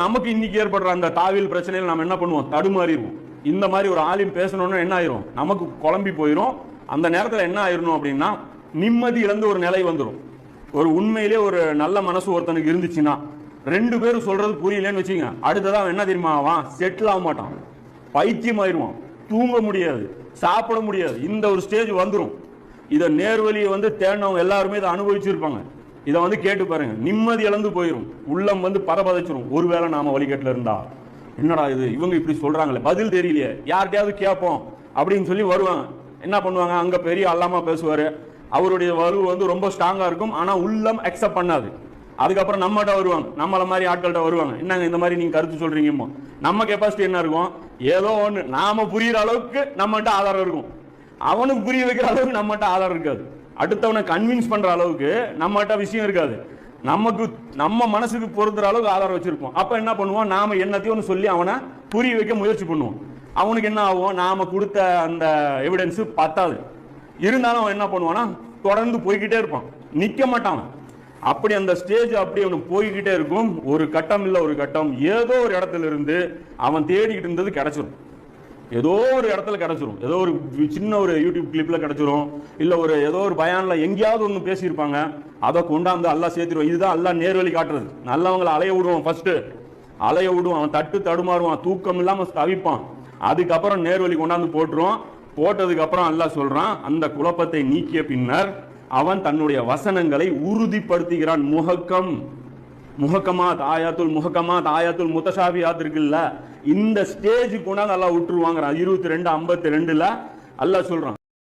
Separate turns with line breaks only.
நமக்கு இன்னைக்கு ஏற்படுற அந்த தாவில் பிரச்சனையில் நம்ம என்ன பண்ணுவோம்? தடுமாறிடுவோம். இந்த மாதிரி ஒரு ஆலிம் பேசணும்னா என்ன ஆயிரும்? நமக்கு குழம்பி போயிடும் அந்த நேரத்தில் என்ன ஆயிரணும் அப்படின்னா நிம்மதி இழந்து ஒரு நிலை வந்துடும் ஒரு உண்மையிலே ஒரு நல்ல மனசு ஒருத்தனுக்கு இருந்துச்சுன்னா ரெண்டு பேரும் சொல்றது புரியலன்னு வச்சுங்க அடுத்ததான் அவன் என்ன தெரியுமா ஆவான்? செட்டில் ஆக மாட்டான். பைத்தியம் ஆயிடுவான். தூங்க முடியாது. சாப்பிட முடியாது. இந்த ஒரு ஸ்டேஜ் வந்துடும் இதை நேர்வழியை வந்து தேடினவங்க எல்லாருமே இதை அனுபவிச்சிருப்பாங்க. இதை வந்து கேட்டு பாருங்க. நிம்மதி இழந்து போயிடும் உள்ளம் வந்து பரபதைச்சிரும். ஒருவேளை நாம வழிகட்டில் இருந்தா. என்னடா இது? இவங்க இப்படி சொல்றாங்களே. பதில் தெரியலையே. யார்கிட்டயாவது கேட்போம் அப்படின்னு சொல்லி வருவாங்க என்ன பண்ணுவாங்க? அங்க பெரிய அல்லாமா பேசுவாரு. அவருடைய வலு வந்து ரொம்ப ஸ்ட்ராங்கா இருக்கும். ஆனா உள்ளம் அக்செப்ட் பண்ணாது. அதுக்கப்புறம் நம்மகிட்ட வருவாங்க. நம்மள மாதிரி ஆட்கள்கிட்ட வருவாங்க. என்னங்க இந்த மாதிரி நீங்க கருத்து சொல்றீங்கம்மோ? நம்ம கெப்பாசிட்டி என்ன இருக்கும்? ஏதோ ஒன்று நாம புரியுற அளவுக்கு நம்மகிட்ட ஆதாரம் இருக்கும். அவனுக்கு புரிய வைக்கிற அளவுக்கு நம்மகிட்ட ஆதாரம் இருக்காது. அடுத்தவனை கன்வின்ஸ் பண்ற அளவுக்கு நம்மகிட்ட விஷயம் இருக்காது. நமக்கு நம்ம மனசுக்கு பொறுத்துற அளவுக்கு ஆதாரம் வச்சிருப்போம். அப்ப என்ன பண்ணுவோம்? நாம என்னத்தையும் ஒன்று சொல்லி அவனை புரிய வைக்க முயற்சி பண்ணுவோம். அவனுக்கு என்ன ஆகும்? நாம கொடுத்த அந்த எவிடன்ஸ் பத்தாது. இருந்தாலும் அவன் என்ன பண்ணுவான்னா தொடர்ந்து போய்கிட்டே இருப்பான். நிக்க மாட்டான் அப்படி அந்த ஸ்டேஜ் அப்படி அவனுக்கு போய்கிட்டே இருக்கும். ஒரு கட்டம் இல்லை ஒரு கட்டம். ஏதோ ஒரு இடத்துல இருந்து அவன் தேடிக்கிட்டு இருந்தது கிடைச்சிடும் ஏதோ ஒரு இடத்துல கிடச்சிரும். ஏதோ ஒரு சின்ன ஒரு யூடியூப் கிளிப்பில் கிடச்சிரும். இல்லை ஒரு ஏதோ ஒரு பயானில் எங்கேயாவது ஒன்று பேசியிருப்பாங்க. அதை கொண்டாந்து அல்லா சேர்த்துருவோம் இதுதான் எல்லாம் நேர்வழி காட்டுறது. நல்லவங்களை அலைய விடுவான் ஃபஸ்ட்டு அலைய விடுவான். அவன் தட்டு தடுமாறுவான். தூக்கம் இல்லாமல் தவிப்பான். அதுக்கப்புறம் நேர்வழி கொண்டாந்து போட்டுருவான். போட்டதுக்கப்புறம் அல்லாஹ் அந்த குழப்பத்தை நீக்கிய பின்னர் அவன் தன்னுடைய வசனங்களை உறுதிப்படுத்துகிறான் முகக்கம் முகக்கமாத் ஆயாத்துல் முகக்கமாத் ஆயாத்துல் முத்தசாபியாத் இருக்குல்ல இந்த ஸ்டேஜ் கொண்டாந்து அல்லாஹ் விட்டுருவாங்கிறான் இருபத்தி ரெண்டு ஐம்பத்தி ரெண்டுல அல்லா சொல்றான்.